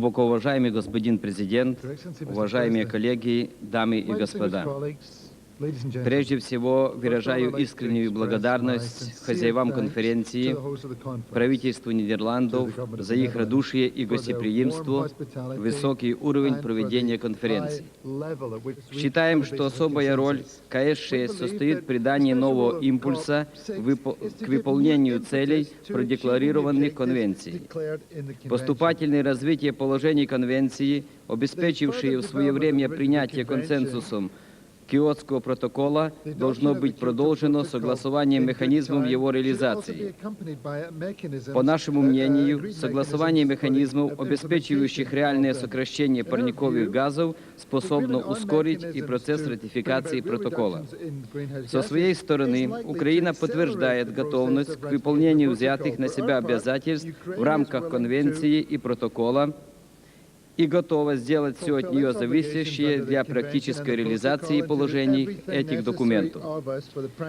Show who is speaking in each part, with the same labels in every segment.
Speaker 1: Глубоко уважаемый господин президент, уважаемые коллеги, дамы и господа. Прежде всего, выражаю искреннюю благодарность хозяевам конференции, правительству Нидерландов за их радушие и гостеприимство, высокий уровень проведения конференции. Считаем, что особая роль КС-6 состоит в придании нового импульса к выполнению целей, продекларированных Конвенцией. Поступательное развитие положений Конвенции, обеспечившие в свое время принятие консенсусом Киотского протокола, должно быть продолжено согласованием механизмов его реализации. По нашему мнению, согласование механизмов, обеспечивающих реальное сокращение парниковых газов, способно ускорить и процесс ратификации протокола. Со своей стороны, Украина подтверждает готовность к выполнению взятых на себя обязательств в рамках Конвенции и протокола и готова сделать все от нее зависящее для практической реализации положений этих документов.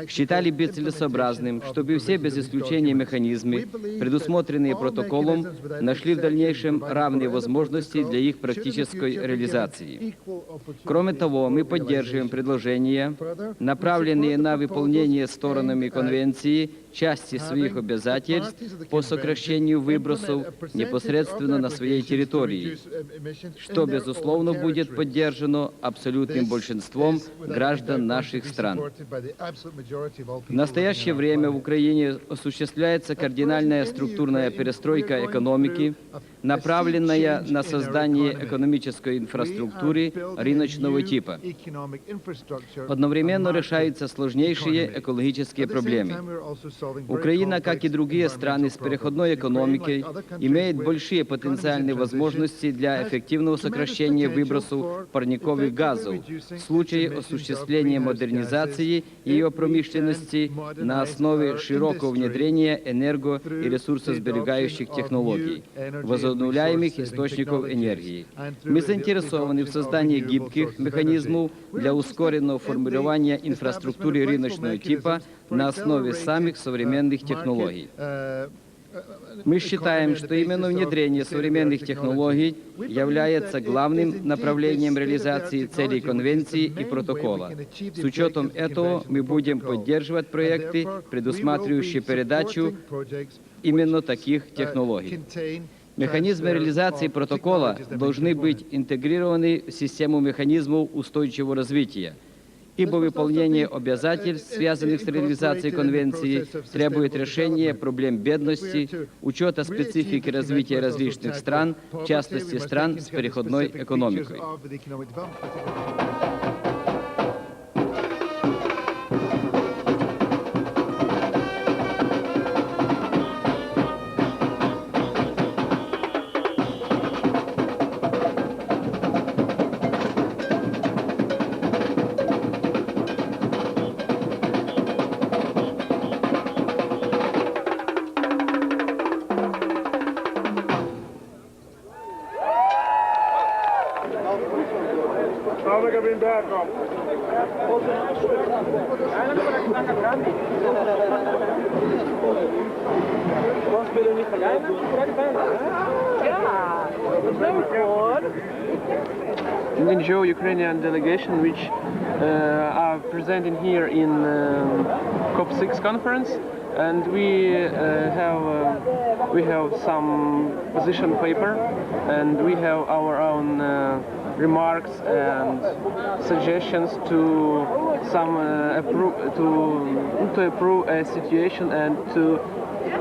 Speaker 1: Считали бы целесообразным, чтобы все без исключения механизмы, предусмотренные протоколом, нашли в дальнейшем равные возможности для их практической реализации. Кроме того, мы поддерживаем предложения, направленные на выполнение сторонами Конвенции части своих обязательств по сокращению выбросов непосредственно на своей территории, что, безусловно, будет поддержано абсолютным большинством граждан наших стран. В настоящее время в Украине осуществляется кардинальная структурная перестройка экономики, направленная на создание экономической инфраструктуры рыночного типа. Одновременно решаются сложнейшие экологические проблемы. Украина, как и другие страны с переходной экономикой, имеет большие потенциальные возможности для эффективного сокращения выбросов парниковых газов. в случае осуществления модернизации ее промышленности на основе широкого внедрения энерго- и ресурсосберегающих технологий, возобновляемых источников энергии. Мы заинтересованы в создании гибких механизмов для ускоренного формирования инфраструктуры рыночного типа на основе самых современных технологий. Мы считаем, что именно внедрение современных технологий является главным направлением реализации целей Конвенции и протокола. С учетом этого мы будем поддерживать проекты, предусматривающие передачу именно таких технологий. Механизмы реализации протокола должны быть интегрированы в систему механизмов устойчивого развития, ибо выполнение обязательств, связанных с реализацией Конвенции, требует решения проблем бедности, учета специфики развития различных стран, в частности стран с переходной экономикой.
Speaker 2: like I've been
Speaker 3: back home. Ukrainian delegation which uh, are presenting here in um, COP6 conference and we uh, have uh, we have some position paper and we have our own uh, remarks and suggestions to some uh, approve to to approve a situation and to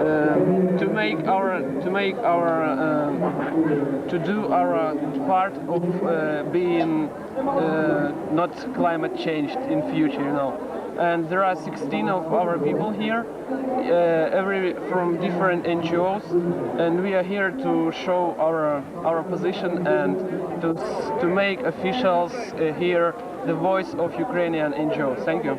Speaker 3: um, to make our to make our um, to do our part of uh, being uh, not climate changed in future you know and there are 16 of our people here uh, every from different NGOs and we are here to show our our position and to to make officials uh, hear the voice of Ukrainian NGOs thank you